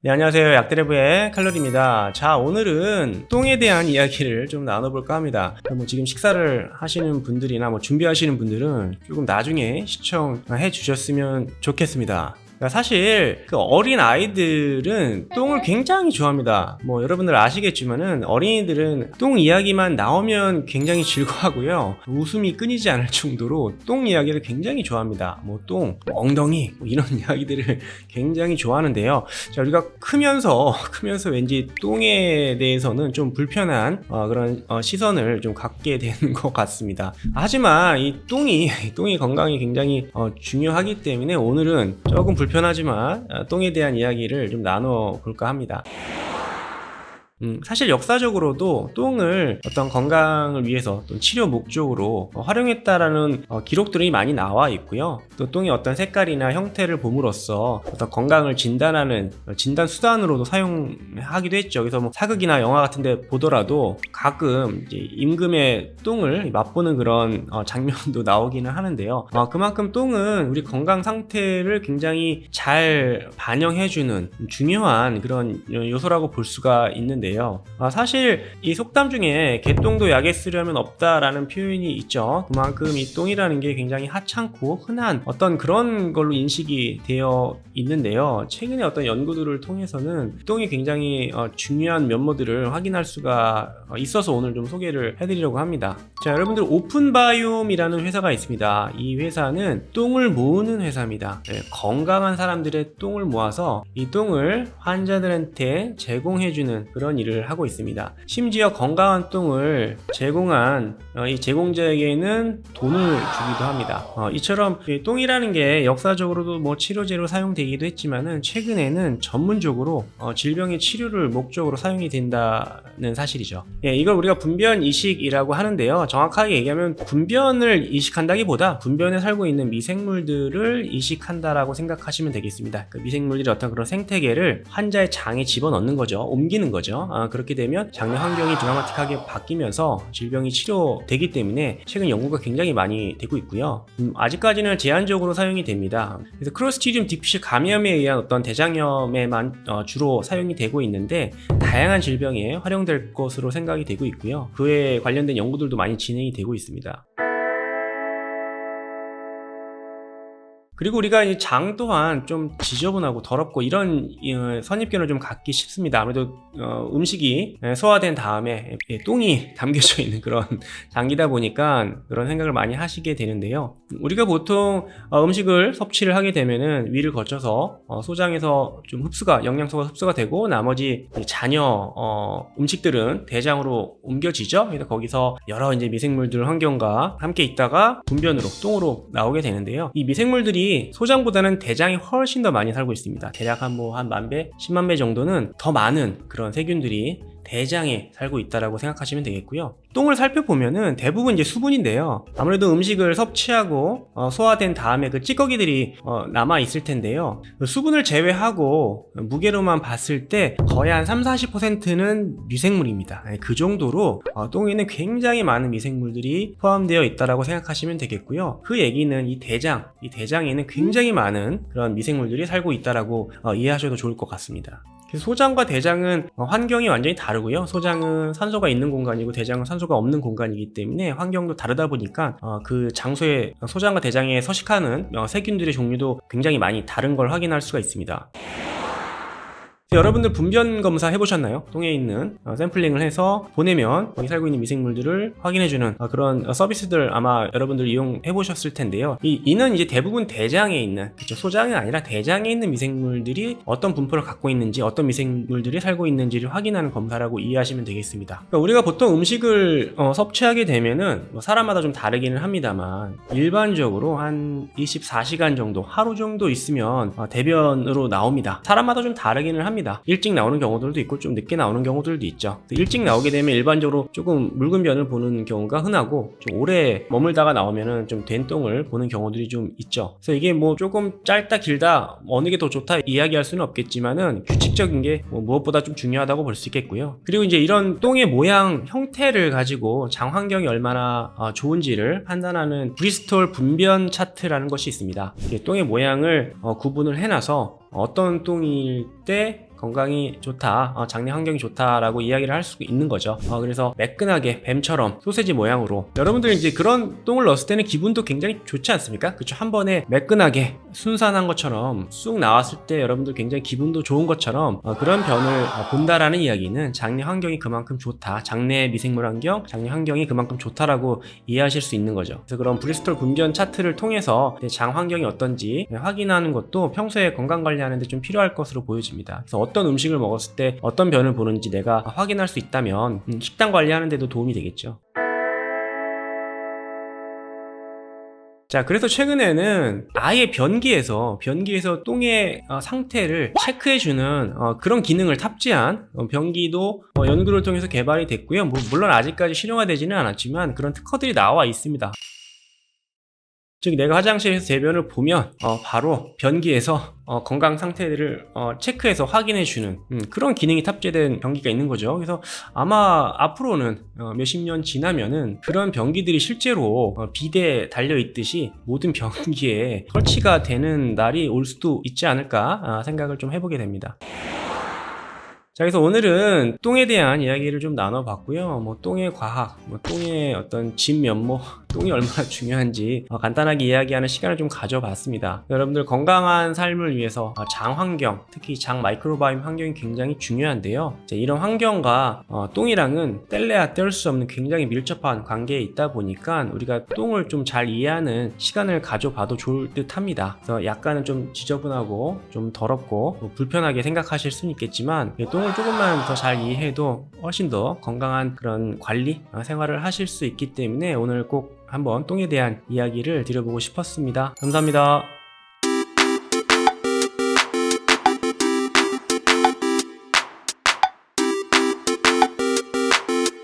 네, 안녕하세요. 약드레브의 칼로리입니다. 자, 오늘은 똥에 대한 이야기를 좀 나눠볼까 합니다. 뭐 지금 식사를 하시는 분들이나 뭐 준비하시는 분들은 조금 나중에 시청해 주셨으면 좋겠습니다. 그러니까 사실 그 어린 아이들은 똥을 굉장히 좋아합니다. 뭐 여러분들 아시겠지만은 어린이들은 똥 이야기만 나오면 굉장히 즐거워하고요. 웃음이 끊이지 않을 정도로 똥 이야기를 굉장히 좋아합니다. 뭐 똥, 엉덩이 뭐 이런 이야기들을 굉장히 좋아하는데요. 자 우리가 크면서 크면서 왠지 똥에 대해서는 좀 불편한 어, 그런 어, 시선을 좀 갖게 되는 것 같습니다. 하지만 이 똥이 똥이 건강이 굉장히 어, 중요하기 때문에 오늘은 조금 불 편하지만 어, 똥에 대한 이야기를 좀 나눠 볼까 합니다. 음, 사실 역사적으로도 똥을 어떤 건강을 위해서 또 치료 목적으로 어, 활용했다라는 어, 기록들이 많이 나와 있고요. 또 똥이 어떤 색깔이나 형태를 봄으로써 어떤 건강을 진단하는 어, 진단 수단으로도 사용하기도 했죠. 그래서 뭐 사극이나 영화 같은데 보더라도 가끔 임금의 똥을 맛보는 그런 어, 장면도 나오기는 하는데요. 어, 그만큼 똥은 우리 건강 상태를 굉장히 잘 반영해주는 중요한 그런 요소라고 볼 수가 있는데요. 아, 사실 이 속담 중에 개똥도 약에 쓰려면 없다라는 표현이 있죠. 그만큼 이 똥이라는 게 굉장히 하찮고 흔한 어떤 그런 걸로 인식이 되어 있는데요. 최근에 어떤 연구들을 통해서는 똥이 굉장히 어, 중요한 면모들을 확인할 수가 어, 있어서 오늘 좀 소개를 해드리려고 합니다. 자, 여러분들 오픈바이옴이라는 회사가 있습니다. 이 회사는 똥을 모으는 회사입니다. 네, 건강한 사람들의 똥을 모아서 이 똥을 환자들한테 제공해주는 그런 일을 하고 있습니다. 심지어 건강한 똥을 제공한 어, 이 제공자에게는 돈을 주기도 합니다. 어, 이처럼 이 똥이라는 게 역사적으로도 뭐 치료제로 사용되기도 했지만은 최근에는 전문적으로 어, 질병의 치료를 목적으로 사용이 된다는 사실이죠. 예, 이걸 우리가 분변 이식이라고 하는데요. 정확하게 얘기하면 분변을 이식한다기보다 분변에 살고 있는 미생물들을 이식한다라고 생각하시면 되겠습니다. 그 미생물들이 어떤 그런 생태계를 환자의 장에 집어넣는 거죠. 옮기는 거죠. 아, 그렇게 되면 장내 환경이 드라마틱하게 바뀌면서 질병이 치료되기 때문에 최근 연구가 굉장히 많이 되고 있고요. 음, 아직까지는 제한적으로 사용이 됩니다. 그래서 크로스티디움 디피실 감염에 의한 어떤 대장염에만 어, 주로 사용이 되고 있는데 다양한 질병에 활용될 것으로 생각이 되고 있고요. 그에 관련된 연구들도 많이 진행이 되고 있습니다. 그리고 우리가 이 장 또한 좀 지저분하고 더럽고 이런 어, 선입견을 좀 갖기 쉽습니다. 아무래도 어, 음식이 소화된 다음에 예, 똥이 담겨져 있는 그런 장기다 보니까 그런 생각을 많이 하시게 되는데요. 우리가 보통 어, 음식을 섭취를 하게 되면은 위를 거쳐서 어, 소장에서 좀 흡수가 영양소가 흡수가 되고 나머지 잔여 어, 음식들은 대장으로 옮겨지죠. 그래서 거기서 여러 이제 미생물들 환경과 함께 있다가 분변으로 똥으로 나오게 되는데요. 이 미생물들이 소장보다는 대장이 훨씬 더 많이 살고 있습니다. 대략 한 뭐 한 만 배, 10만 배 정도는 더 많은 그런 세균들이 대장에 살고 있다라고 생각하시면 되겠고요. 똥을 살펴보면은 대부분 이제 수분인데요. 아무래도 음식을 섭취하고 어, 소화된 다음에 그 찌꺼기들이 어, 남아 있을 텐데요. 그 수분을 제외하고 무게로만 봤을 때 거의 한 3, 40%는 미생물입니다. 네, 그 정도로 어, 똥에는 굉장히 많은 미생물들이 포함되어 있다라고 생각하시면 되겠고요. 그 얘기는 이 대장, 이 대장에는 굉장히 많은 그런 미생물들이 살고 있다라고 어, 이해하셔도 좋을 것 같습니다. 소장과 대장은 어, 환경이 완전히 다르고요. 소장은 산소가 있는 공간이고 대장은 산소가 없는 공간이기 때문에 환경도 다르다 보니까 어, 그 장소에 소장과 대장에 서식하는 어, 세균들의 종류도 굉장히 많이 다른 걸 확인할 수가 있습니다. 여러분들 분변 검사 해보셨나요? 똥에 있는 어, 샘플링을 해서 보내면 거기 살고 있는 미생물들을 확인해주는 어, 그런 어, 서비스들 아마 여러분들 이용해 보셨을 텐데요. 이, 이는 이제 대부분 대장에 있는 그쵸? 소장이 아니라 대장에 있는 미생물들이 어떤 분포를 갖고 있는지 어떤 미생물들이 살고 있는지를 확인하는 검사라고 이해하시면 되겠습니다. 그러니까 우리가 보통 음식을 어, 섭취하게 되면은 뭐 사람마다 좀 다르기는 합니다만 일반적으로 한 24시간 정도 하루 정도 있으면 어, 대변으로 나옵니다. 사람마다 좀 다르기는 합니다. 합니다. 일찍 나오는 경우들도 있고 좀 늦게 나오는 경우들도 있죠. 일찍 나오게 되면 일반적으로 조금 묽은 변을 보는 경우가 흔하고 좀 오래 머물다가 나오면은 좀 된 똥을 보는 경우들이 좀 있죠. 그래서 이게 뭐 조금 짧다 길다 어느 게 더 좋다 이야기할 수는 없겠지만은 규칙적인 게 뭐 무엇보다 좀 중요하다고 볼 수 있겠고요. 그리고 이제 이런 똥의 모양 형태를 가지고 장 환경이 얼마나 어, 좋은지를 판단하는 브리스톨 분변 차트라는 것이 있습니다. 똥의 모양을 어, 구분을 해놔서 어떤 똥일 때 건강이 좋다, 어, 장내 환경이 좋다라고 이야기를 할 수 있는 거죠. 어, 그래서 매끈하게 뱀처럼 소세지 모양으로 여러분들 이제 그런 똥을 넣었을 때는 기분도 굉장히 좋지 않습니까? 그렇죠. 한 번에 매끈하게 순산한 것처럼 쑥 나왔을 때 여러분들 굉장히 기분도 좋은 것처럼 어, 그런 변을 어, 본다라는 이야기는 장내 환경이 그만큼 좋다. 장내 미생물 환경, 장내 환경이 그만큼 좋다라고 이해하실 수 있는 거죠. 그래서 그런 브리스톨 분변 차트를 통해서 내장 환경이 어떤지 확인하는 것도 평소에 건강 관리하는데 좀 필요할 것으로 보여집니다. 그래서 어떤 음식을 먹었을 때 어떤 변을 보는지 내가 확인할 수 있다면 음, 식단 관리하는데도 도움이 되겠죠. 자, 그래서 최근에는 아예 변기에서, 변기에서 똥의 어, 상태를 체크해주는 어, 그런 기능을 탑재한 어, 변기도 어, 연구를 통해서 개발이 됐고요. 뭐, 물론 아직까지 실용화되지는 않았지만 그런 특허들이 나와 있습니다. 즉 내가 화장실에서 대변을 보면 어, 바로 변기에서 어, 건강 상태를 어, 체크해서 확인해 주는 음, 그런 기능이 탑재된 변기가 있는 거죠. 그래서 아마 앞으로는 어, 몇십 년 지나면은 그런 변기들이 실제로 어, 비대에 달려 있듯이 모든 변기에 설치가 되는 날이 올 수도 있지 않을까 아, 생각을 좀 해보게 됩니다. 자, 그래서 오늘은 똥에 대한 이야기를 좀 나눠봤고요. 뭐 똥의 과학, 뭐 똥의 어떤 진면모, 똥이 얼마나 중요한지 어, 간단하게 이야기하는 시간을 좀 가져봤습니다. 여러분들 건강한 삶을 위해서 어, 장 환경, 특히 장 마이크로바이옴 환경이 굉장히 중요한데요. 이런 환경과 어, 똥이랑은 뗄래야 뗄 수 없는 굉장히 밀접한 관계에 있다 보니까 우리가 똥을 좀 잘 이해하는 시간을 가져봐도 좋을 듯 합니다. 그래서 약간은 좀 지저분하고 좀 더럽고 뭐 불편하게 생각하실 수는 있겠지만 이 똥을 조금만 더 잘 이해해도 훨씬 더 건강한 그런 관리 어, 생활을 하실 수 있기 때문에 오늘 꼭 한번 똥에 대한 이야기를 드려보고 싶었습니다. 감사합니다.